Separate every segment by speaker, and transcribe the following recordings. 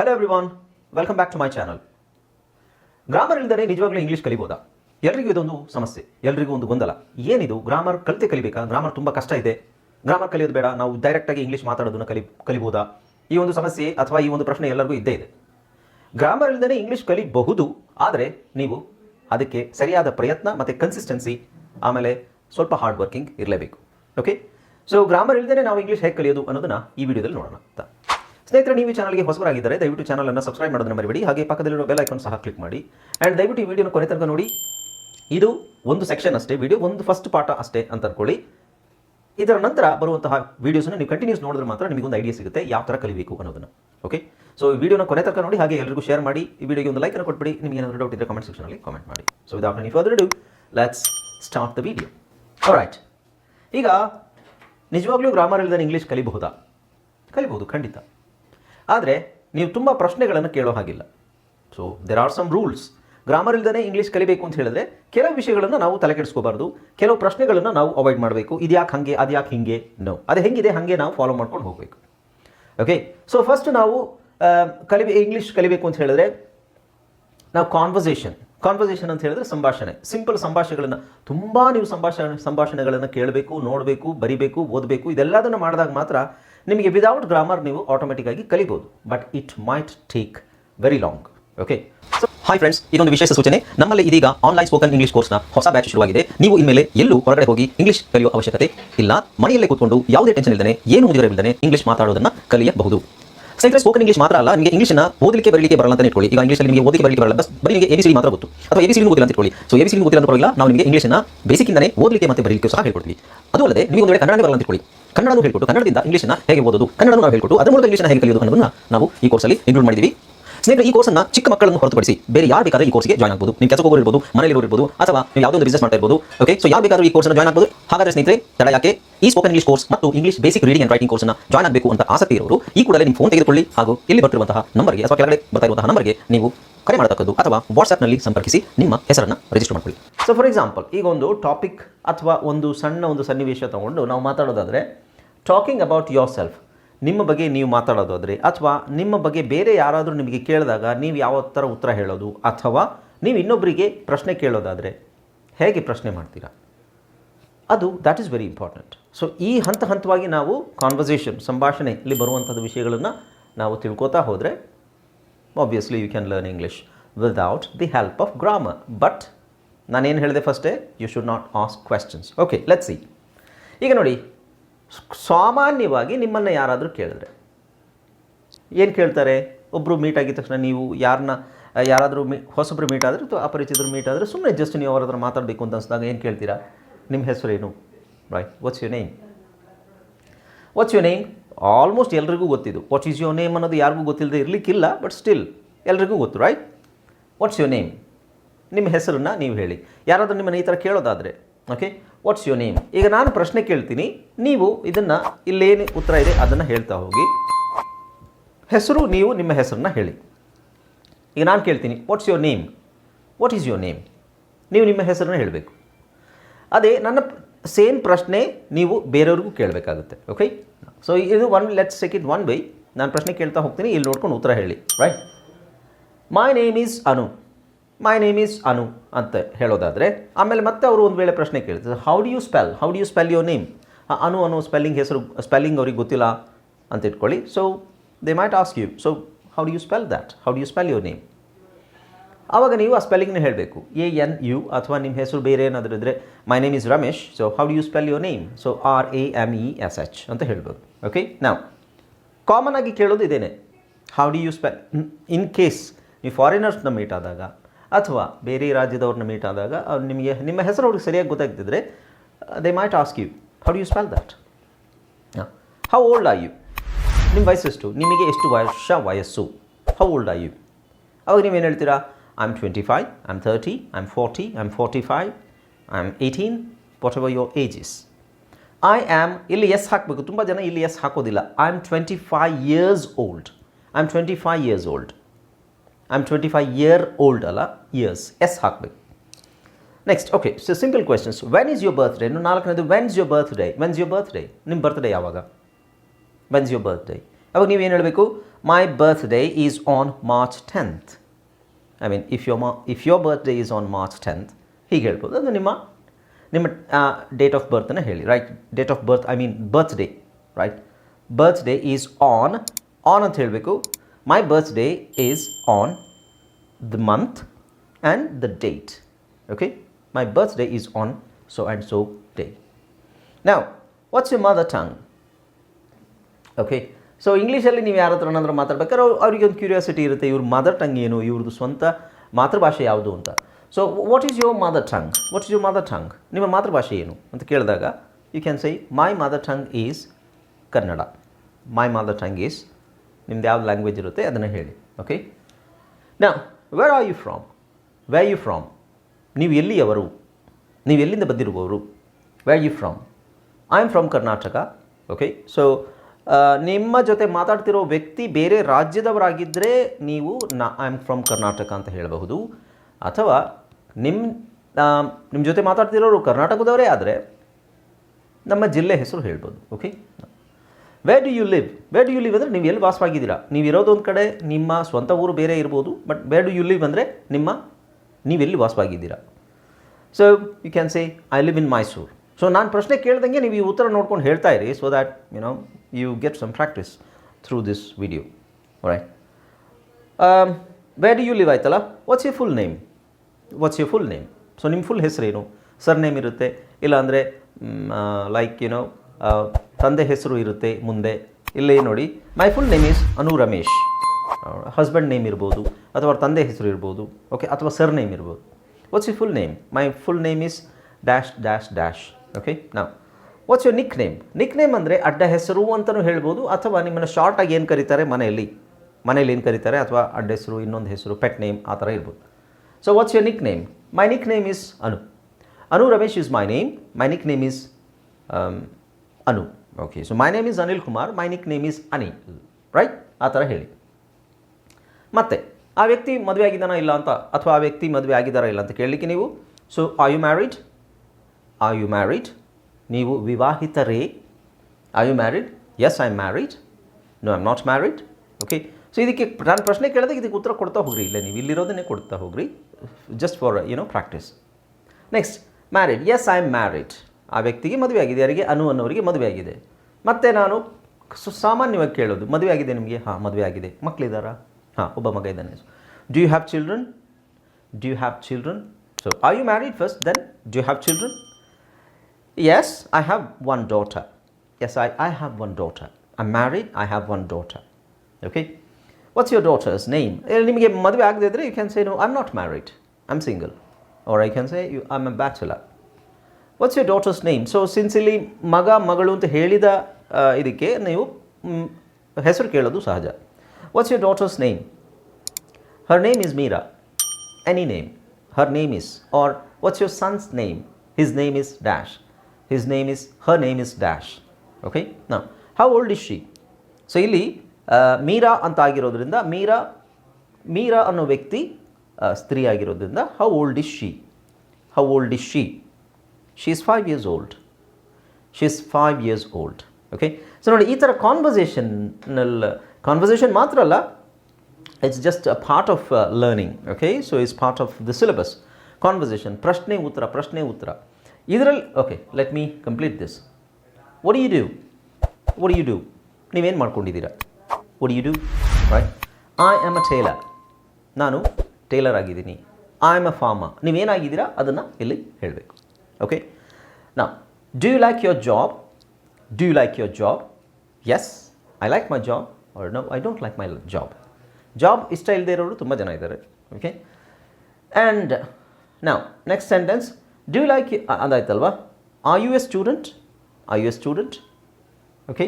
Speaker 1: Hello everyone welcome back to my channel grammar ಇಲ್ಲದೆ ನಿಜವಾಗ್ಲೂ English ಕಲಿಬೋದಾ? ಎಲ್ರಿಗೂ ಇದೊಂದು ಸಮಸ್ಯೆ, ಎಲ್ರಿಗೂ ಒಂದು ಗೊಂದಲ. ಏನಿದು? ಗ್ರಾಮರ್ ಕಲಿತೆ ಕಲಿಬೇಕಾ? ಗ್ರಾಮರ್ ತುಂಬ ಕಷ್ಟ ಇದೆ. ಗ್ರಾಮರ್ ಕಲಿಯೋದು ಬೇಡ, ನಾವು ಡೈರೆಕ್ಟಾಗಿ ಇಂಗ್ಲೀಷ್ ಮಾತಾಡೋದನ್ನ ಕಲಿ, ಕಲಿಬೋದಾ? ಈ ಒಂದು ಸಮಸ್ಯೆ ಅಥವಾ ಈ ಒಂದು ಪ್ರಶ್ನೆ ಎಲ್ಲರಿಗೂ ಇದ್ದೇ ಇದೆ. ಗ್ರಾಮರ್ ಇಲ್ಲದೆ ಇಂಗ್ಲೀಷ್ ಕಲಿಬಹುದು, ಆದರೆ ನೀವು ಅದಕ್ಕೆ ಸರಿಯಾದ ಪ್ರಯತ್ನ ಮತ್ತು ಕನ್ಸಿಸ್ಟೆನ್ಸಿ ಆಮೇಲೆ ಸ್ವಲ್ಪ ಹಾರ್ಡ್ ವರ್ಕಿಂಗ್ ಇರಲೇಬೇಕು. ಓಕೆ ಸೊ ಗ್ರಾಮರ್ ಇಲ್ಲದೆ ನಾವು ಇಂಗ್ಲೀಷ್ ಹೇಗೆ ಕಲಿಯೋದು ಅನ್ನೋದನ್ನ ಈ ವಿಡಿಯೋದಲ್ಲಿ ನೋಡೋಣ ಸ್ನೇಹಿತರೆ, ನೀವು ಚಾನಲ್ಗೆ ಹೊಸಬರಾಗಿದ್ದರೆ ದಯವಿಟ್ಟು ಚಾನಲನ್ನು ಸಬ್ಸ್ಕ್ರೈಬ್ ಮಾಡೋದನ್ನು ಮರಿಬೇಡಿ. ಹಾಗೆ ಪಕ್ಕದಲ್ಲಿರೋ ಬೆಲ್ ಐಕಾನ್ ಸಹ ಕ್ಲಿಕ್ ಮಾಡಿ. ಆ್ಯಂಡ್ ದಯವಿಟ್ಟು ಈ ವಿಡಿಯೋನ ಕೊನೆ ತನಕ ನೋಡಿ. ಇದು ಒಂದು ಸೆಕ್ಷನ್ ಅಷ್ಟೇ ವಿಡಿಯೋ ಒಂದು ಫಸ್ಟ್ ಪಾಠ ಅಷ್ಟೇ ಅಂತ ಅನ್ಕೊಳ್ಳಿ. ಇದರ ನಂತರ ಬರುವಂತಹ ವೀಡಿಯೋಸನ್ನು ನೀವು ಕಂಟಿನ್ಯೂಸ್ ನೋಡಿದ್ರೆ ಮಾತ್ರ ನಿಮಗೊಂದು ಐಡಿಯಾ ಸಿಗುತ್ತೆ ಯಾವ ಥರ ಕಲಿಬೇಕು ಅನ್ನೋದನ್ನು. ಓಕೆ ಸೊ ಈ ವಿಡಿಯೋನ ಕೊನೆ ತನಕ ನೋಡಿ, ಹಾಗೆ ಎಲ್ಲರಿಗೂ ಶೇರ್ ಮಾಡಿ. ಈ ವಿಡಿಯೋಗೆ ಒಂದು ಲೈಕನ್ನು ಕೊಟ್ಬಿಡಿ. ನಿಮಗೆ ಏನಾದರೂ ಡೌಟ್ ಇದ್ದರೆ ಕಮೆಂಟ್ ಸೆಕ್ಷನಲ್ಲಿ ಕಮೆಂಟ್ ಮಾಡಿ. So without any further do let's start the video right ಈಗ, ನಿಜವಾಗ್ಲೂ ಗ್ರಾಮರ್ ಇಲ್ಲದೆ ಇಂಗ್ಲೀಷ್ ಕಲಿಬಹುದಾ? ಕಲಿಬಹುದು, ಖಂಡಿತ. ಆದರೆ ನೀವು ತುಂಬ ಪ್ರಶ್ನೆಗಳನ್ನು ಕೇಳೋ ಹಾಗಿಲ್ಲ. So there are some rules grammar ಇಲ್ಲದೇ ಇಂಗ್ಲೀಷ್ ಕಲಿಬೇಕು ಅಂತ ಹೇಳಿದ್ರೆ ಕೆಲವು ವಿಷಯಗಳನ್ನು ನಾವು ತಲೆಕೆಡಿಸ್ಕೋಬಾರ್ದು ಕೆಲವು ಪ್ರಶ್ನೆಗಳನ್ನು ನಾವು ಅವಾಯ್ಡ್ ಮಾಡಬೇಕು. ಇದ್ಯಾಕೆ ಹಾಗೆ, ಅದ್ಯಾಕೆ ಹಿಂಗೆ? ನೋ ಅದು ಹೆಂಗಿದೆ, ಹಾಗೆ ನಾವು ಫಾಲೋ ಮಾಡ್ಕೊಂಡು ಹೋಗಬೇಕು. ಓಕೆ ಸೊ ಫಸ್ಟ್ ನಾವು ಕಲಿ ಇಂಗ್ಲೀಷ್ ಕಲಿಬೇಕು ಅಂತ ಹೇಳಿದ್ರೆ ನಾವು ಕಾನ್ವರ್ಸೇಷನ್ ಕಾನ್ವರ್ಸೇಷನ್ ಅಂತ ಹೇಳಿದ್ರೆ ಸಂಭಾಷಣೆ. ಸಿಂಪಲ್ ಸಂಭಾಷಣೆಗಳನ್ನು, ತುಂಬ ನೀವು ಸಂಭಾಷಣೆ ಸಂಭಾಷಣೆಗಳನ್ನು ಕೇಳಬೇಕು, ನೋಡಬೇಕು, ಬರಿಬೇಕು, ಓದಬೇಕು, ಇದೆಲ್ಲದನ್ನು ಮಾಡಿದಾಗ ಮಾತ್ರ ನಿಮಗೆ ವಿದೌಟ್ ಗ್ರಾಮರ್ ನೀವು ಆಟೋಮೆಟಿಕ್ ಆಗಿ ಕಲಿಬೋದು but it might take very long okay hi friends ಇದೊಂದು ವಿಶೇಷ ಸೂಚನೆ. ನಮ್ಮಲ್ಲಿ ಇದೀಗ ಆನ್ಲೈನ್ ಸ್ಪೋಕನ್ ಇಂಗ್ಲಿಷ್ ಕೋರ್ಸ್ನ ಹೊಸ ಬ್ಯಾಚ್ ಶುರುವಾಗಿದೆ. ನೀವು ಇನ್ಮೇಲೆ ಎಲ್ಲೂ ಹೊರಗಡೆ ಹೋಗಿ ಇಂಗ್ಲಿಷ್ ಕಲಿಯುವ ಅವಶ್ಯಕತೆ ಇಲ್ಲ. ಮನೆಯಲ್ಲೇ ಕೂತ್ಕೊಂಡು ಯಾವುದೇ ಟೆನ್ಷನ್ ಇಲ್ಲದೆ ಏನು ಮುಗಿರವಿಲ್ಲದೆ ಇಂಗ್ಲಿಷ್ ಮಾತಾಡೋದನ್ನ ಕಲಿಯಬಹುದು. ಸ್ನೇಹಿತರೆ ಸ್ಪೋಕನ್ ಇಂಗ್ಲಿಷ್ ಮಾತ್ರ ಅಲ್ಲ, ನಿಮಗೆ ಇಂಗ್ಲಿಷ್ನ ಓದಲಿಕ್ಕೆ ಬರಲಿಕ್ಕೆ ಬರಲ್ಲ ಅಂತ ಇಟ್ಕೊಳ್ಳಿ. ಈಗ ಇಂಗ್ಲೀಷಲ್ಲಿ ನಿಮಗೆ ಓದಲಿಕ್ಕೆ ಬರಲಿಕ್ಕೆ ಬರಲ್ಲ, ಬಸ್ ಬರೀ ನಿಮಗೆ ಎಬಿಸಿ ಮಾತ್ರ ಗೊತ್ತು. ಅಥವಾ ಎಬಿಸಿ ಓದಿಲ್ಲ ಅಂತ ಇಟ್ಕೊಳ್ಳಿ. ಸೊ ಎಬಿಸಿ ಗೊತ್ತಿಲ್ಲ ಅಂತ ಪರವಾಗಿಲ್ಲ, ನಾವು ನಿಮಗೆ ಇಂಗ್ಲಿಷ್ನ ಬೇಸಿಕ್ಕಿಂದನೇ ಓದಲಿಕ್ಕೆ ಮತ್ತೆ ಬರಲಿಕ್ಕೆ ಸಹ ಹೇಳ್ಕೊಡ್ತೀವಿ. ಅದು ಅಲ್ಲದೆ ನಿಮಗೆ ಒಂದು ಕನ್ನಡ ಬರಲ್ಲ ಅಂತ ಇಟ್ಕೊಳ್ಳಿ. ಕನ್ನಡನೂ ಹೇಳ್ಕೊಟ್ಟು ಕನ್ನಡದಿಂದ ಇಂಗ್ಲಿಷ್ನ ಹೇಗೆ ಓದೋದು, ಕನ್ನಡನೂ ನಾವು ಹೇಳ್ಕೊಟ್ಟು ಅದರ ಮೂಲಕ ಇಂಗ್ಲಿಷ್ನ ಹೇಗೆ ಕಲಿಯೋದು ಅನ್ನೋದನ್ನ ನಾವು ಈ ಕೋರ್ಸಲ್ಲಿ ಇನ್ಕ್ಲೂಡ್ ಮಾಡಿದ್ದೀವಿ ಸ್ನೇಹಿತರೆ, ಈ ಕೋರ್ಸನ್ನ ಚಿಕ್ಕ ಮಕ್ಕಳನ್ನು ಹೊರತುಪಡಿಸಿ ಬೇರೆ ಯಾರು ಬೇಕಾದ್ರೆ ಈ ಕೋರ್ಸ್ಗೆ ಜಾಯ್ನ್ ಆಗಬಹುದು ನೀವು ಕೆಲಸ ಹೋಗಿರ್ಬೋದು ಮನೆಯಲ್ಲಿ ಇರ್ಬೋದು, ಅಥವಾ ನೀವು ಯಾವುದೋ ಬಿಸ್ನೆಸ್ ಮಾಡ್ತಾ ಇರ್ಬೋದು. ಓಕೆ ಸೊ ಯಾರು ಬೇಕಾದ್ರೂ ಈ ಕೋರ್ಸ್ನ ಜಾಯ್ನ್ ಆಗಬಹುದು ಹಾಗಾದ್ರೆ ಸ್ನೇಹಿತರೆ, ತಡ ಯಾಕೆ? ಈ ಸ್ಪೋಕನ್ ಇಂಗ್ಲಿಷ್ ಕೋರ್ಸ್ ಮತ್ತು English basic reading and writing ಕೋರ್ಸ್ನ ಜಾಯ್ನ್ ಆಗಬೇಕು ಅಂತ ಆಸಕ್ತಿ ಇರೋರು, ಈ ಕೂಡಲೇ ನಿಮ್ಮ ಫೋನ್ ತೆಗೆದುಕೊಳ್ಳಿ ಹಾಗೂ ಇಲ್ಲಿ ಬರ್ತಿರುವಂತಹ ನಂಬರ್ಗೆ ಅಥವಾ ಕೆಳಗಡೆ ಬರ್ತಾ ಇರುವಂತಹ ನಂಬರ್ಗೆ ನೀವು ಕರೆ ಮಾಡತಕ್ಕದ್ದು ಅಥವಾ ವಾಟ್ಸ್ಆ್ಯಪ್ನಲ್ಲಿ ಸಂಪರ್ಕಿಸಿ ನಿಮ್ಮ ಹೆಸರನ್ನು ರಿಜಿಸ್ಟರ್ ಮಾಡ್ಕೊಳ್ಳಿ. ಸೊ ಫಾರ್ ಎಕ್ಸಾಂಪಲ್ ಈಗ ಒಂದು ಟಾಪಿಕ್ ಅಥವಾ ಒಂದು ಸಣ್ಣ ಒಂದು ಸನ್ನಿವೇಶ ತಗೊಂಡು ನಾವು ಮಾತಾಡೋದಾದರೆ ಟಾಕಿಂಗ್ ಅಬೌಟ್ ಯೋರ್ ಸೆಲ್ಫ್ ನಿಮ್ಮ ಬಗ್ಗೆ ನೀವು ಮಾತಾಡೋದಾದರೆ, ಅಥವಾ ನಿಮ್ಮ ಬಗ್ಗೆ ಬೇರೆ ಯಾರಾದರೂ ನಿಮಗೆ ಕೇಳಿದಾಗ ನೀವು ಯಾವ ಥರ ಉತ್ತರ ಹೇಳೋದು, ಅಥವಾ ನೀವು ಇನ್ನೊಬ್ಬರಿಗೆ ಪ್ರಶ್ನೆ ಕೇಳೋದಾದರೆ, ಹೇಗೆ ಪ್ರಶ್ನೆ ಮಾಡ್ತೀರಾ? ಅದು that is very important so ಈ ಹಂತ ಹಂತವಾಗಿ ನಾವು ಕಾನ್ವರ್ಸೇಷನ್ ಸಂಭಾಷಣೆಯಲ್ಲಿ ಬರುವಂಥದ್ದು ವಿಷಯಗಳನ್ನು ನಾವು ತಿಳ್ಕೊತಾ ಹೋದರೆ obviously you can learn English without the help of grammar but ನಾನೇನು ಹೇಳಿದೆ ಫಸ್ಟೇ you should not ask questions okay let see ಈಗ ನೋಡಿ ಸಾಮಾನ್ಯವಾಗಿ ನಿಮ್ಮನ್ನು ಯಾರಾದರೂ ಕೇಳಿದ್ರೆ. ಏನು ಕೇಳ್ತಾರೆ? ಒಬ್ಬರು ಮೀಟ್ ಆಗಿದ ತಕ್ಷಣ ನೀವು ಯಾರನ್ನ ಯಾರಾದರೂ ಮೀ, ಹೊಸಬ್ರು ಮೀಟ್ ಆದರೆ ಅಥವಾ ಅಪರಿಚಿತರು ಮೀಟ್ ಆದರೆ ಸುಮ್ಮನೆ ಜಸ್ಟ್ ನೀವು ಅವ್ರ ಹತ್ರ ಮಾತಾಡಬೇಕು ಅಂತ ಅನ್ಸಿದಾಗ ಏನು ಕೇಳ್ತೀರಾ? ನಿಮ್ಮ ಹೆಸರೇನು? Right what's you name what's you name almost ಎಲ್ರಿಗೂ ಗೊತ್ತಿದ್ದು ವಾಟ್ ಈಸ್ ಯೋರ್ ನೇಮ್ ಅನ್ನೋದು ಯಾರಿಗೂ ಗೊತ್ತಿಲ್ಲದೆ ಇರಲಿಕ್ಕಿಲ್ಲ ಬಟ್ ಸ್ಟಿಲ್ ಎಲ್ರಿಗೂ ಗೊತ್ತು ರೈಟ್ ವಾಟ್ಸ್ ಯೋರ್ ನೇಮ್ ನಿಮ್ಮ ಹೆಸರನ್ನ ನೀವು ಹೇಳಿ. ಯಾರಾದರೂ ನಿಮ್ಮನ್ನು ಈ ಥರ ಕೇಳೋದಾದರೆ ಓಕೆ ವಾಟ್ಸ್ ಯುವರ್ ನೇಮ್ ಈಗ ನಾನು ಪ್ರಶ್ನೆ ಕೇಳ್ತೀನಿ. ನೀವು ಇದನ್ನು ಇಲ್ಲೇನು ಉತ್ತರ ಇದೆ, ಅದನ್ನು ಹೇಳ್ತಾ ಹೋಗಿ. ಹೆಸರು, ನೀವು ನಿಮ್ಮ ಹೆಸರನ್ನ ಹೇಳಿ. ಈಗ ನಾನು ಕೇಳ್ತೀನಿ what's your name what is your name ನೀವು ನಿಮ್ಮ ಹೆಸರನ್ನ ಹೇಳಬೇಕು. ಅದೇ, ನನ್ನ ಸೇಮ್ ಪ್ರಶ್ನೆ ನೀವು ಬೇರೆಯವ್ರಿಗೂ ಕೇಳಬೇಕಾಗುತ್ತೆ ಓಕೆ ಸೊ ಇದು one let take it one by ನಾನು ಪ್ರಶ್ನೆ ಕೇಳ್ತಾ ಹೋಗ್ತೀನಿ, ಇಲ್ಲಿ ನೋಡ್ಕೊಂಡು ಉತ್ತರ ಹೇಳಿ right my name is Anu my name is Anu ಅಂತ ಹೇಳೋದಾದರೆ, ಆಮೇಲೆ ಮತ್ತೆ ಅವರು ಒಂದು ವೇಳೆ ಪ್ರಶ್ನೆ ಕೇಳ್ತಾರೆ how do you spell how do you spell your name Anu Anu spelling ಹೆಸರು ಸ್ಪೆಲ್ಲಿಂಗ್ ಅವ್ರಿಗೆ ಗೊತ್ತಿಲ್ಲ ಅಂತ ಇಟ್ಕೊಳ್ಳಿ. So they might ask you so how do you spell that how do you spell your name ಆವಾಗ ನೀವು ಆ ಸ್ಪೆಲ್ಲಿಂಗ್ನ ಹೇಳಬೇಕು. A N U ಅಥವಾ ನಿಮ್ಮ ಹೆಸರು ಬೇರೆ ಏನಾದರೂ ಇದ್ದರೆ my name is Ramesh so how do you spell your name so R A M E S H ಅಂತ ಹೇಳ್ಬೋದು. ಓಕೆ ನಾವು ಕಾಮನ್ ಆಗಿ ಕೇಳೋದು ಇದೇನೆ. How do you spell in case ನೀವು ಫಾರಿನರ್ಸ್ನ ಮೀಟ್ ಆದಾಗ ಅಥವಾ ಬೇರೆ ರಾಜ್ಯದವ್ರನ್ನ ಮೀಟ್ ಆದಾಗ ಅವ್ರು ನಿಮಗೆ, ನಿಮ್ಮ ಹೆಸರು ಅವ್ರಿಗೆ ಸರಿಯಾಗಿ ಗೊತ್ತಾಗ್ತಿದ್ರೆ they might ask you how you spell that how old are you ನಿಮ್ಮ ವಯಸ್ಸೆಷ್ಟು ನಿಮಗೆ ಎಷ್ಟು ವರ್ಷ ವಯಸ್ಸು? ಹೌ ಓಲ್ಡ್ ಆರ್ ಯು ಅವಾಗ ನೀವೇನು ಹೇಳ್ತೀರಾ? I am twenty five I am thirty I am forty I am forty five I am eighteen whatever your ages I am ಇಲ್ಲಿ ಎಸ್ ಹಾಕಬೇಕು. ತುಂಬ ಜನ ಇಲ್ಲಿ ಎಸ್ ಹಾಕೋದಿಲ್ಲ. I am twenty five years old I am twenty five years old I am twenty five year old ಅಲ್ಲ years S ಹಾಕಬೇಕು. Next okay so simple questions when is your birthday ಇನ್ನು ನಾಲ್ಕನೇದು when's your birthday when's your birthday ನಿಮ್ಮ birthday ಯಾವಾಗ? When's your birthday ಅವಾಗ ಏನು ಹೇಳಬೇಕು? My birthday is on March tenth I mean if ಯೋ ಮಾ if your birthday is on March tenth ಹೀಗೆ ಹೇಳ್ಬೋದು. ಅದು ನಿಮ್ಮ ನಿಮ್ಮ ಡೇಟ್ ಆಫ್ ಬರ್ತನ್ನು ಹೇಳಿ right date of birth I mean birthday right birthday is on on ಅಂತ ಹೇಳಬೇಕು. My birthday is on the month and the date. Okay, my birthday is on so and so day. Now, what's your mother tongue? Okay so ಇಂಗ್ಲೀಷಲ್ಲಿ ನೀವು ಯಾರ ಹತ್ರನಾದ್ರೂ ಮಾತಾಡ್ಬೇಕಾದ್ರೆ ಅವ್ರು- ಅವ್ರಿಗೆ ಒಂದು curiosity ಇರುತ್ತೆ ಇವ್ರ ಮದರ್ ಟಂಗ್ ಏನು ಇವ್ರದ್ದು ಸ್ವಂತ ಮಾತೃಭಾಷೆ ಯಾವುದು ಅಂತ so what is your mother tongue what is your mother tongue ನಿಮ್ಮ ಮಾತೃಭಾಷೆ ಏನು ಅಂತ ಕೇಳಿದಾಗ you can say my mother tongue is Kannada my mother tongue is ನಿಮ್ದು ಯಾವ ಲ್ಯಾಂಗ್ವೇಜ್ ಇರುತ್ತೆ ಅದನ್ನು ಹೇಳಿ ಓಕೆ ನಾ where are you from where you from ನೀವು ಎಲ್ಲಿಯವರು? ನೀವು ಎಲ್ಲಿಂದ ಬಂದಿರುವವರು? Where you from I am from Karnataka okay so ನಿಮ್ಮ ಜೊತೆ ಮಾತಾಡ್ತಿರೋ ವ್ಯಕ್ತಿ ಬೇರೆ ರಾಜ್ಯದವರಾಗಿದ್ದರೆ ನೀವು ನಾ ಐ ಆಮ್ ಫ್ರಮ್ ಕರ್ನಾಟಕ ಅಂತ ಹೇಳಬಹುದು. ಅಥವಾ ನಿಮ್ಮ ನಿಮ್ಮ ಜೊತೆ ಮಾತಾಡ್ತಿರೋರು ಕರ್ನಾಟಕದವರೇ ಆದರೆ ನಮ್ಮ ಜಿಲ್ಲೆ ಹೆಸರು ಹೇಳ್ಬೋದು okay where do you live where do you live ಅಂದರೆ ನೀವು ಎಲ್ಲಿ ವಾಸವಾಗಿದ್ದೀರಾ? ನೀವು ಇರೋದೊಂದು ಕಡೆ, ನಿಮ್ಮ ಸ್ವಂತ ಊರು ಬೇರೆ ಇರ್ಬೋದು but where do you live ಅಂದರೆ ನಿಮ್ಮ ನೀವೆಲ್ಲಿ ವಾಸವಾಗಿದ್ದೀರಾ? So you can say I live in Mysuru so ನಾನು ಪ್ರಶ್ನೆ ಕೇಳ್ದಂಗೆ ನೀವು ಈ ಉತ್ತರ ನೋಡ್ಕೊಂಡು ಹೇಳ್ತಾ ಇರಿ so that you know you get some practice through this video right where do you live ಆಯ್ತಲ್ಲ what's you full name what's you full name so ನಿಮ್ಮ ಫುಲ್ ಹೆಸರೇನು? ಸರ್ ನೇಮ್ ಇರುತ್ತೆ, ಇಲ್ಲಾಂದರೆ ಲೈಕ್ ಯುನೋ ತಂದೆ ಹೆಸರು ಇರುತ್ತೆ ಮುಂದೆ. ಇಲ್ಲಿ ನೋಡಿ my full name is Anu Ramesh husband name ಇರ್ಬೋದು, ಅಥವಾ ಅವ್ರ ತಂದೆ ಹೆಸರು ಇರ್ಬೋದು ಓಕೆ ಅಥವಾ ಸರ್ ನೇಮ್ ಇರ್ಬೋದು. What's you full name my full name is dash dash dash okay ನಾವು what's you nickname nickname ಅಂದರೆ ಅಡ್ಡ ಹೆಸರು ಅಂತಲೂ ಹೇಳ್ಬೋದು, ಅಥವಾ ನಿಮ್ಮನ್ನು ಶಾರ್ಟಾಗಿ ಏನು ಕರೀತಾರೆ? ಮನೆಯಲ್ಲಿ. ಮನೇಲಿ ಏನು ಕರೀತಾರೆ? ಅಥವಾ ಅಡ್ಡ ಹೆಸರು, ಇನ್ನೊಂದು ಹೆಸರು ಪೆಟ್ ನೇಮ್ ಆ ಥರ ಇರ್ಬೋದು. So what's you nickname my nickname is Anu Anu Ramesh is my name my nickname is Anu okay so my name is Anil Kumar my nickname is Anil right ಆ ಥರ ಹೇಳಿ. ಮತ್ತೆ, ಆ ವ್ಯಕ್ತಿ ಮದುವೆ ಆಗಿದ್ದಾನಾ ಇಲ್ಲ ಅಂತ, ಅಥವಾ ಆ ವ್ಯಕ್ತಿ ಮದುವೆ ಆಗಿದ್ದಾರಾ ಇಲ್ಲ ಅಂತ ಕೇಳಲಿಕ್ಕೆ ನೀವು? So are you married are you married ನೀವು ವಿವಾಹಿತರೇ? Are you married yes I married no I'm not married okay so ಇದಕ್ಕೆ ನಾನು ಪ್ರಶ್ನೆ ಕೇಳಿದಾಗ ಇದಕ್ಕೆ ಉತ್ತರ ಕೊಡ್ತಾ ಹೋಗ್ರಿ, ಇಲ್ಲ, ನೀವು ಇಲ್ಲಿರೋದನ್ನೇ ಕೊಡ್ತಾ ಹೋಗ್ರಿ just for you know practice next married yes I am married ಆ ವ್ಯಕ್ತಿಗೆ ಮದುವೆ ಆಗಿದೆ ಯಾರಿಗೆ? ಅನು ಅನ್ನೋರಿಗೆ ಮದುವೆ ಆಗಿದೆ ಮತ್ತೆ ನಾನು ಸಾಮಾನ್ಯವಾಗಿ ಕೇಳೋದು ಮದುವೆ ಆಗಿದೆ ನಿಮಗೆ? ಹಾಂ ಮದುವೆ ಆಗಿದೆ ಮಕ್ಕಳಿದ್ದಾರಾ ಹಾಂ, ಒಬ್ಬ ಮಗ ಇದ್ದಾನೆ. Do you have children do you have children so I you married first then do you have children yes I have one daughter yes I I have one daughter I married I have one daughter okay what's your daughter's name ನಿಮಗೆ ಮದುವೆ ಆಗದೆ ಇದ್ದರೆ you can say no I am not married am single or I can say you I am a bachelor what's your daughter's name so since ಇಲ್ಲಿ ಮಗ ಮಗಳು ಅಂತ ಹೇಳಿದ ಇದಕ್ಕೆ ನೀವು ಹೆಸರು ಕೇಳೋದು ಸಹಜ what's your daughter's name her name is Meera any name her name is or what's your son's name his name is dash his name is her name is dash okay ನಾ how old is she? So ಇಲ್ಲಿ ಮೀರಾ ಅಂತ ಆಗಿರೋದ್ರಿಂದ ಮೀರಾ ಮೀರಾ ಅನ್ನೋ ವ್ಯಕ್ತಿ ಆ, ಸ್ತ್ರೀ ಆಗಿರೋದ್ರಿಂದ how old is she how old is she she is five years old she is five years old okay so ನೋಡಿ, ಈ ಥರ ಕಾನ್ವರ್ಸೇಷನ್ನಲ್ಲಿ ಕಾನ್ವರ್ಸೇಷನ್ ಮಾತ್ರ ಅಲ್ಲ it's just a part of learning okay so it's part of the syllabus conversation ಪ್ರಶ್ನೆ, ಉತ್ತರ ಪ್ರಶ್ನೆ, ಉತ್ತರ. ಇದರಲ್ಲಿ okay let me complete this what you do what you do ನೀವೇನು ಮಾಡ್ಕೊಂಡಿದ್ದೀರಾ? What you do right I am a tailor ನಾನು tailor ಆಗಿದ್ದೀನಿ. I am a farmer ನೀವೇನಾಗಿದ್ದೀರಾ? ಅದನ್ನು ಇಲ್ಲಿ ಹೇಳಬೇಕು. ಓಕೆ ನಾ do you like your job do you like your job yes I like my job or no I don't like my job job ಇಷ್ಟ ಇಲ್ಲದೆ ಇರೋರು ತುಂಬ ಜನ ಇದ್ದಾರೆ. ಓಕೆ ಆ್ಯಂಡ್ ನಾವು next sentence do like ಅದಾಯ್ತಲ್ವಾ? Are you a student are you a student okay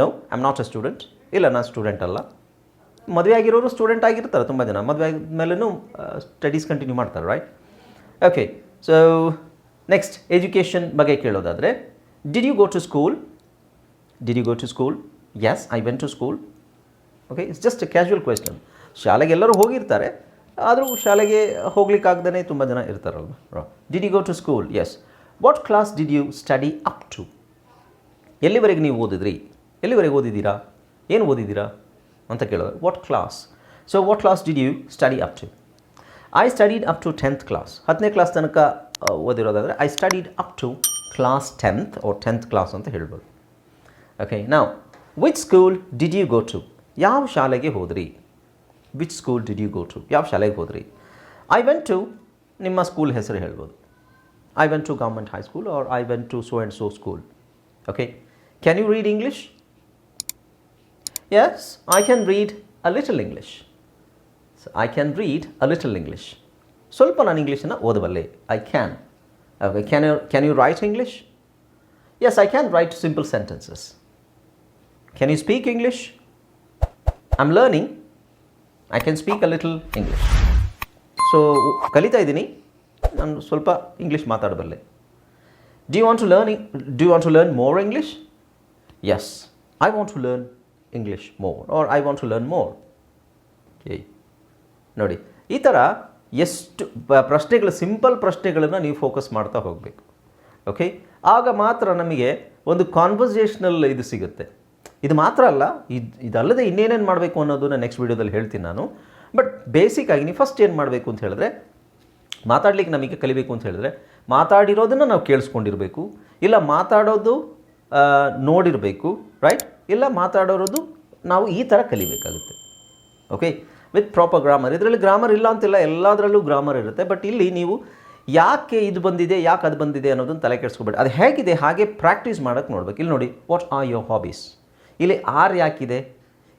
Speaker 1: no I am not a student ಇಲ್ಲ, ನಾನು student ಅಲ್ಲ. ಮದುವೆ ಆಗಿರೋರು ಸ್ಟೂಡೆಂಟ್ ಆಗಿರ್ತಾರೆ ತುಂಬ ಜನ. ಮದುವೆ ಆದಮೇಲೂ ಸ್ಟಡೀಸ್ ಕಂಟಿನ್ಯೂ ಮಾಡ್ತಾರೆ right okay so next education ಬಗ್ಗೆ ಕೇಳೋದಾದರೆ did you go to school did you go to school yes I went to school okay it's just a casual question ಶಾಲೆಗೆ ಎಲ್ಲರೂ ಹೋಗಿರ್ತಾರೆ, ಆದರೂ ಶಾಲೆಗೆ ಹೋಗ್ಲಿಕ್ಕಾಗ್ದೇ ತುಂಬ ಜನ ಇರ್ತಾರಲ್ವ? Did you go to school yes what class did you study up to ಎಲ್ಲಿವರೆಗೆ ನೀವು ಓದಿದ್ರಿ? ಎಲ್ಲಿವರೆಗೆ ಓದಿದ್ದೀರಾ? ಏನು ಓದಿದ್ದೀರಾ? ಅಂತ ಕೇಳೋದು. What class so what class did you study up to I studied up to tenth class ಹತ್ತನೇ ಕ್ಲಾಸ್ ತನಕ ಓದಿರೋದಾದರೆ I studied up to class tenth or tenth class ಅಂತ ಹೇಳ್ಬೋದು. ಓಕೆ ನಾವು which school did you go to ಯಾವ ಶಾಲೆಗೆ ಹೋದ್ರಿ? Which school did you go to ಯಾವ ಶಾಲೆಗೆ ಹೋದ್ರಿ? ಐ ವೆಂಟ್ ಟು ನಿಮ್ಮ ಸ್ಕೂಲ್ ಹೆಸರು ಹೇಳ್ಬೋದು. I went to government high school or I went to so and so school okay can you read English yes I can read a little English I can read a little English ಸ್ವಲ್ಪ ನಾನು ಇಂಗ್ಲೀಷನ್ನು ಓದಬಲ್ಲೆ I can okay can you can you write English yes I can write simple sentences can you speak English I am learning I can speak a little English so ಕಲಿತಾ ಇದ್ದೀನಿ. ನಾನು ಸ್ವಲ್ಪ English ಮಾತಾಡಬಲ್ಲೆ. Do you want to learn do you want to learn more English yes I want to learn English more or I want to learn more okay ನೋಡಿ, ಈ ಥರ ಎಷ್ಟು ಪ್ರಶ್ನೆಗಳು simple ಪ್ರಶ್ನೆಗಳನ್ನು ನೀವು ಫೋಕಸ್ ಮಾಡ್ತಾ ಹೋಗಬೇಕು. ಓಕೆ ಆಗ ಮಾತ್ರ ನಮಗೆ ಒಂದು ಕಾನ್ವರ್ಸೇಷನಲ್ ಇದು ಸಿಗುತ್ತೆ. ಇದು ಮಾತ್ರ ಅಲ್ಲ, ಇದು, ಇದಲ್ಲದೆ ಇನ್ನೇನೇನು ಮಾಡಬೇಕು ಅನ್ನೋದನ್ನ ನೆಕ್ಸ್ಟ್ ವೀಡಿಯೋದಲ್ಲಿ ಹೇಳ್ತೀನಿ ನಾನು. ಬಟ್ ಬೇಸಿಕ್ ಆಗಿ ನೀವು ಫಸ್ಟ್ ಏನು ಮಾಡಬೇಕು ಅಂತ ಹೇಳಿದ್ರೆ, ಮಾತಾಡಲಿಕ್ಕೆ ನಮಗೆ ಕಲಿಬೇಕು ಅಂತ ಹೇಳಿದ್ರೆ, ಮಾತಾಡಿರೋದನ್ನು ನಾವು ಕೇಳಿಸ್ಕೊಂಡಿರಬೇಕು. ಇಲ್ಲ ಮಾತಾಡೋದು ನೋಡಿರಬೇಕು ರೈಟ್ ಇಲ್ಲ ಮಾತಾಡೋರೋದು ನಾವು ಈ ಥರ ಕಲಿಬೇಕಾಗುತ್ತೆ. ಓಕೆ ವಿತ್ ಪ್ರಾಪರ್ ಗ್ರಾಮರ್ ಇದರಲ್ಲಿ ಗ್ರಾಮರ್ ಇಲ್ಲ ಅಂತಿಲ್ಲ, ಎಲ್ಲದರಲ್ಲೂ ಗ್ರಾಮರ್ ಇರುತ್ತೆ. ಬಟ್ ಇಲ್ಲಿ ನೀವು ಯಾಕೆ ಇದು ಬಂದಿದೆ, ಯಾಕೆ ಅದು ಬಂದಿದೆ ಅನ್ನೋದನ್ನು ತಲೆ ಕೆಡಿಸ್ಕೊಬೇಡಿ. ಅದು ಹೇಗಿದೆ, ಹಾಗೆ ಪ್ರಾಕ್ಟೀಸ್ ಮಾಡೋಕ್ಕೆ ನೋಡ್ಬೇಕು. ಇಲ್ಲಿ ನೋಡಿ ವಾಟ್ ಆರ್ ಯೋರ್ ಹಾಬೀಸ್ ಇಲ್ಲಿ ಆರ್ ಯಾಕಿದೆ?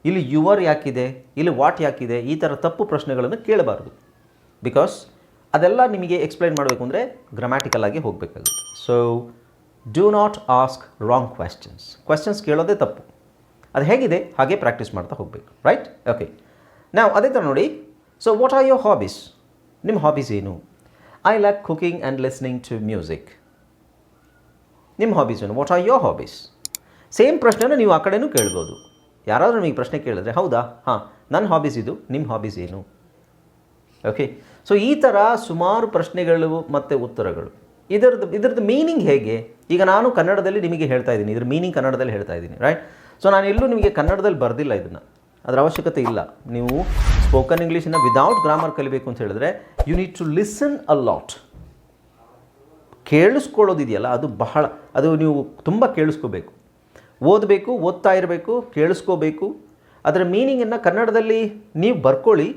Speaker 1: ಇಲ್ಲಿ ಯುವರ್ ಯಾಕಿದೆ? ಇಲ್ಲಿ ವಾಟ್ ಯಾಕಿದೆ? ಈ ಥರ ತಪ್ಪು ಪ್ರಶ್ನೆಗಳನ್ನು ಕೇಳಬಾರ್ದು. ಬಿಕಾಸ್ ಅದೆಲ್ಲ ನಿಮಗೆ ಎಕ್ಸ್ಪ್ಲೈನ್ ಮಾಡಬೇಕು ಅಂದರೆ ಗ್ರಾಮ್ಯಾಟಿಕಲ್ ಆಗಿ ಹೋಗಬೇಕಾಗುತ್ತೆ. So do not ask wrong questions questions ಕೇಳೋದೇ ತಪ್ಪು. ಅದು ಹೇಗಿದೆ, ಹಾಗೆ ಪ್ರಾಕ್ಟೀಸ್ ಮಾಡ್ತಾ ಹೋಗಬೇಕು. ರೈಟ್ ಓಕೆ ನಾವು ಅದೇ ಥರ ನೋಡಿ so what are your hobbies ನಿಮ್ಮ ಹಾಬೀಸ್ ಏನು I like cooking and listening to music ನಿಮ್ಮ ಹಾಬೀಸ್ ಏನು what are your hobbies same ಪ್ರಶ್ನೆನ ನೀವು ಆ ಕಡೆನೂ ಕೇಳ್ಬೋದು ಯಾರಾದರೂ ನಿಮಗೆ ಪ್ರಶ್ನೆ ಕೇಳಿದ್ರೆ ಹೌದಾ ಹಾಂ ನನ್ನ ಹಾಬೀಸ್ ಇದು ನಿಮ್ಮ ಹಾಬೀಸ್ ಏನು ಓಕೆ ಸೊ ಈ ಥರ ಸುಮಾರು ಪ್ರಶ್ನೆಗಳು ಮತ್ತು ಉತ್ತರಗಳು. ಇದರದ್ದು ಇದರದ್ದು ಮೀನಿಂಗ್ ಹೇಗೆ? ಈಗ ನಾನು ಕನ್ನಡದಲ್ಲಿ ನಿಮಗೆ ಹೇಳ್ತಾ ಇದ್ದೀನಿ. ಇದ್ರ ಮೀನಿಂಗ್ ಕನ್ನಡದಲ್ಲಿ ಹೇಳ್ತಾ ಇದ್ದೀನಿ ರೈಟ್ ಸೊ ನಾನು ಎಲ್ಲೂ ನಿಮಗೆ ಕನ್ನಡದಲ್ಲಿ ಬರೆದಿಲ್ಲ ಇದನ್ನು. ಅದರ ಅವಶ್ಯಕತೆ ಇಲ್ಲ. ನೀವು ಸ್ಪೋಕನ್ ಇಂಗ್ಲೀಷನ್ನು ವಿದೌಟ್ ಗ್ರಾಮರ್ ಕಲಿಬೇಕು ಅಂತ ಹೇಳಿದ್ರೆ you need to listen a lot ಕೇಳಿಸ್ಕೊಳ್ಳೋದಿದೆಯಲ್ಲ, ಅದು ಬಹಳ, ಅದು ನೀವು ತುಂಬ ಕೇಳಿಸ್ಕೋಬೇಕು. ಓದಬೇಕು, ಓದ್ತಾ ಇರಬೇಕು, ಕೇಳಿಸ್ಕೋಬೇಕು. ಅದರ ಮೀನಿಂಗನ್ನು ಕನ್ನಡದಲ್ಲಿ ನೀವು ಬರ್ಕೊಳ್ಳಿ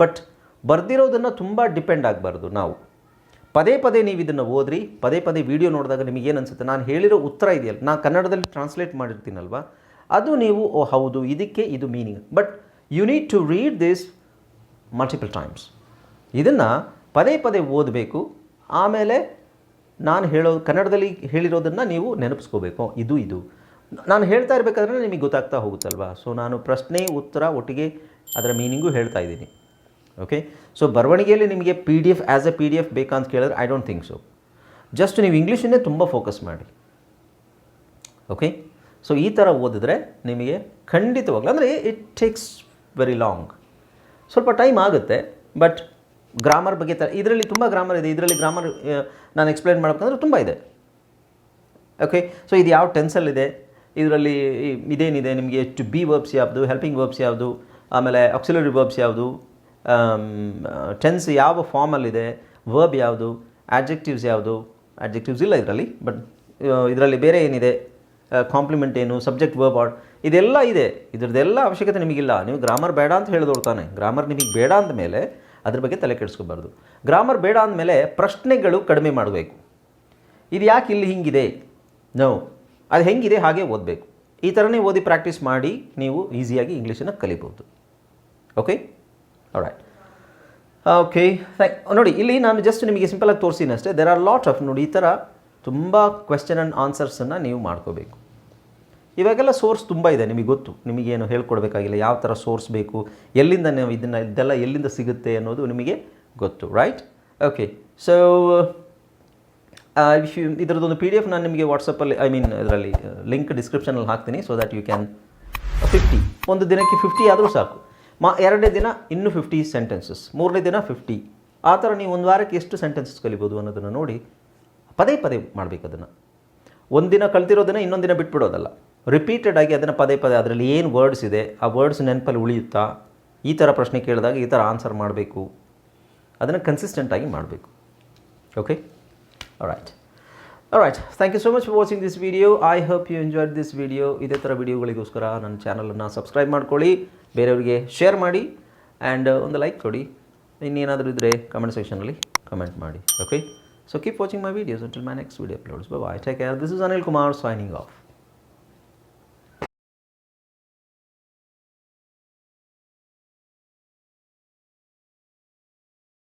Speaker 1: ಬಟ್ ಬರ್ದಿರೋದನ್ನು ತುಂಬ ಡಿಪೆಂಡ್ ಆಗಬಾರ್ದು ನಾವು. ಪದೇ ಪದೇ ನೀವು ಇದನ್ನು ಓದ್ರಿ, ಪದೇ ಪದೇ ವಿಡಿಯೋ ನೋಡಿದಾಗ ನಿಮಗೇನು ಅನಿಸುತ್ತೆ? ನಾನು ಹೇಳಿರೋ ಉತ್ತರ ಇದೆಯಲ್ಲ, ನಾನು ಕನ್ನಡದಲ್ಲಿ ಟ್ರಾನ್ಸ್ಲೇಟ್ ಮಾಡಿರ್ತೀನಲ್ವ? ಅದು ನೀವು, ಓ, ಹೌದು, ಇದಕ್ಕೆ ಇದು meaning but you need to read this multiple times ಇದನ್ನು ಪದೇ ಪದೇ ಓದಬೇಕು. ಆಮೇಲೆ ನಾನು ಹೇಳೋ, ಕನ್ನಡದಲ್ಲಿ ಹೇಳಿರೋದನ್ನು ನೀವು ನೆನಪಿಸ್ಕೋಬೇಕು. ಇದು ಇದು. ನಾನು ಹೇಳ್ತಾ ಇರಬೇಕಾದ್ರೆ ನಿಮಗೆ ಗೊತ್ತಾಗ್ತಾ ಹೋಗುತ್ತಲ್ವಾ? ಸೊ ನಾನು ಪ್ರಶ್ನೆ, ಉತ್ತರ ಒಟ್ಟಿಗೆ ಅದರ ಮೀನಿಂಗು ಹೇಳ್ತಾ ಇದ್ದೀನಿ. ಓಕೆ ಸೊ ಬರವಣಿಗೆಯಲ್ಲಿ ನಿಮಗೆ P D F as a P D F ಬೇಕಂತ ಕೇಳಿದ್ರೆ I don't think so just ನೀವು ಇಂಗ್ಲೀಷನ್ನೇ ತುಂಬ ಫೋಕಸ್ ಮಾಡಿ. ಓಕೆ ಸೊ ಈ ಥರ ಓದಿದ್ರೆ ನಿಮಗೆ ಖಂಡಿತವಾಗ್ಲೂ, ಅಂದರೆ ಇಟ್ ಟೇಕ್ಸ್ ವೆರಿ ಲಾಂಗ್ ಸ್ವಲ್ಪ ಟೈಮ್ ಆಗುತ್ತೆ ಬಟ್ ಗ್ರಾಮರ್ ಬಗ್ಗೆ ತ ಇದರಲ್ಲಿ ತುಂಬ ಗ್ರಾಮರ್ ಇದೆ. ಇದರಲ್ಲಿ ಗ್ರಾಮರ್ ನಾನು ಎಕ್ಸ್ಪ್ಲೈನ್ ಮಾಡಬೇಕಂದ್ರೆ ತುಂಬ ಇದೆ. ಓಕೆ ಸೊ ಇದು ಯಾವ ಟೆನ್ಸಲ್ಲಿದೆ ಇದರಲ್ಲಿ ಇದೇನಿದೆ? ನಿಮಗೆ ಟು ಬಿ ವರ್ಬ್ಸ್ ಯಾವುದು? ಹೆಲ್ಪಿಂಗ್ ವರ್ಬ್ಸ್ ಯಾವುದು? ಆಮೇಲೆ ಆಕ್ಸಿಲರಿ ವರ್ಬ್ಸ್ ಯಾವುದು? ಟೆನ್ಸ್ ಯಾವ ಫಾರ್ಮಲ್ಲಿದೆ ವರ್ಬ್ ಯಾವುದು? ಆಡ್ಜೆಕ್ಟಿವ್ಸ್ ಯಾವುದು? ಆಡ್ಜೆಕ್ಟಿವ್ಸ್ ಇಲ್ಲ ಇದರಲ್ಲಿ ಬಟ್ ಇದರಲ್ಲಿ ಬೇರೆ ಏನಿದೆ? ಕಾಂಪ್ಲಿಮೆಂಟ್ ಏನು ಸಬ್ಜೆಕ್ಟ್ ವರ್ಬ್ ಆರ್ಡ್ ಇದೆಲ್ಲ ಇದೆ. ಇದ್ರದ್ದೆಲ್ಲ ಅವಶ್ಯಕತೆ ನಿಮಗಿಲ್ಲ. ನೀವು ಗ್ರಾಮರ್ ಬೇಡ ಅಂತ ಹೇಳಿದವ್ರು ತಾನೆ. ಗ್ರಾಮರ್ ನಿಮಗೆ ಬೇಡ ಅಂದಮೇಲೆ ಅದ್ರ ಬಗ್ಗೆ ತಲೆ ಕೆಡಿಸ್ಕೋಬಾರ್ದು. ಗ್ರಾಮರ್ ಬೇಡ ಅಂದಮೇಲೆ ಪ್ರಶ್ನೆಗಳು ಕಡಿಮೆ ಮಾಡಬೇಕು. ಇದು ಯಾಕೆ ಇಲ್ಲಿ ಹಿಂಗಿದೆ? ನೋ ಅದು ಹೆಂಗಿದೆ? ಹಾಗೆ ಓದಬೇಕು. ಈ ಥರನೇ ಓದಿ ಪ್ರಾಕ್ಟೀಸ್ ಮಾಡಿ ನೀವು ಈಸಿಯಾಗಿ ಇಂಗ್ಲೀಷನ್ನು ಕಲಿಬೋದು ಓಕೆ ರೈಟ್ ಓಕೆ ಥ್ಯಾಂಕ್ ನೋಡಿ, ಇಲ್ಲಿ ನಾನು ಜಸ್ಟ್ ನಿಮಗೆ ಸಿಂಪಲಾಗಿ ತೋರಿಸಿನಷ್ಟೇ ದೆರ್ ಆರ್ ಲಾಟ್ ಆಫ್ ನೋಡಿ, ಈ ಥರ ತುಂಬ ಕ್ವೆಶ್ಚನ್ ಆ್ಯಂಡ್ ಆನ್ಸರ್ಸನ್ನು ನೀವು ಮಾಡ್ಕೋಬೇಕು. ಇವಾಗೆಲ್ಲ ಸೋರ್ಸ್ ತುಂಬ ಇದೆ, ನಿಮಗೆ ಗೊತ್ತು. ನಿಮಗೇನು ಹೇಳ್ಕೊಡ್ಬೇಕಾಗಿಲ್ಲ, ಯಾವ ಥರ ಸೋರ್ಸ್ ಬೇಕು, ಎಲ್ಲಿಂದ ನೀವು ಇದನ್ನು, ಇದೆಲ್ಲ ಎಲ್ಲಿಂದ ಸಿಗುತ್ತೆ ಅನ್ನೋದು ನಿಮಗೆ ಗೊತ್ತು right okay so if you ಇದರದ್ದೊಂದು P D F ನಾನು ನಿಮಗೆ ವಾಟ್ಸಪ್ಪಲ್ಲಿ ಐ ಮೀನ್ ಇದರಲ್ಲಿ ಲಿಂಕ್ ಡಿಸ್ಕ್ರಿಪ್ಷನಲ್ಲಿ ಹಾಕ್ತೀನಿ so that you can fifty ಒಂದು ದಿನಕ್ಕೆ ಫಿಫ್ಟಿ ಆದರೂ ಸಾಕು. ಮಾ, ಎರಡನೇ ದಿನ ಇನ್ನೂ ಫಿಫ್ಟಿ ಸೆಂಟೆನ್ಸಸ್ ಮೂರನೇ ದಿನ ಫಿಫ್ಟಿ ಆ ಥರ ನೀವು ಒಂದು ವಾರಕ್ಕೆ ಎಷ್ಟು ಸೆಂಟೆನ್ಸಸ್ ಕಲಿಬೋದು ಅನ್ನೋದನ್ನು ನೋಡಿ. ಪದೇ ಪದೇ ಮಾಡಬೇಕು ಅದನ್ನು. ಒಂದಿನ ಕಲ್ತಿರೋದನ್ನು ಇನ್ನೊಂದು ದಿನ ಬಿಟ್ಬಿಡೋದಲ್ಲ. ರಿಪೀಟೆಡ್ ಆಗಿ ಅದನ್ನು ಪದೇ ಪದೇ ಅದರಲ್ಲಿ ಏನು ವರ್ಡ್ಸ್ ಇದೆ, ಆ ವರ್ಡ್ಸ್ ನೆನಪಲ್ಲಿ ಉಳಿಯುತ್ತಾ? ಈ ಥರ ಪ್ರಶ್ನೆ ಕೇಳಿದಾಗ ಈ ಥರ ಆನ್ಸರ್ ಮಾಡಬೇಕು. ಅದನ್ನು ಕನ್ಸಿಸ್ಟೆಂಟಾಗಿ ಮಾಡಬೇಕು. Okay right right thank you so much for watching this video I hope you enjoyed this video ಇದೇ ಥರ ವಿಡಿಯೋಗಳಿಗೋಸ್ಕರ ನನ್ನ ಚಾನಲನ್ನು ಸಬ್ಸ್ಕ್ರೈಬ್ ಮಾಡ್ಕೊಳ್ಳಿ. ಬೇರೆಯವರಿಗೆ ಶೇರ್ ಮಾಡಿ. ಆ್ಯಂಡ್ ಒಂದು ಲೈಕ್ ಕೊಡಿ. ಇನ್ನೇನಾದರೂ ಇದ್ದರೆ ಕಮೆಂಟ್ ಸೆಕ್ಷನಲ್ಲಿ ಕಮೆಂಟ್ ಮಾಡಿ. Okay So keep watching my videos until my next video uploads. Bye bye. Take care. This is Anil Kumar signing off.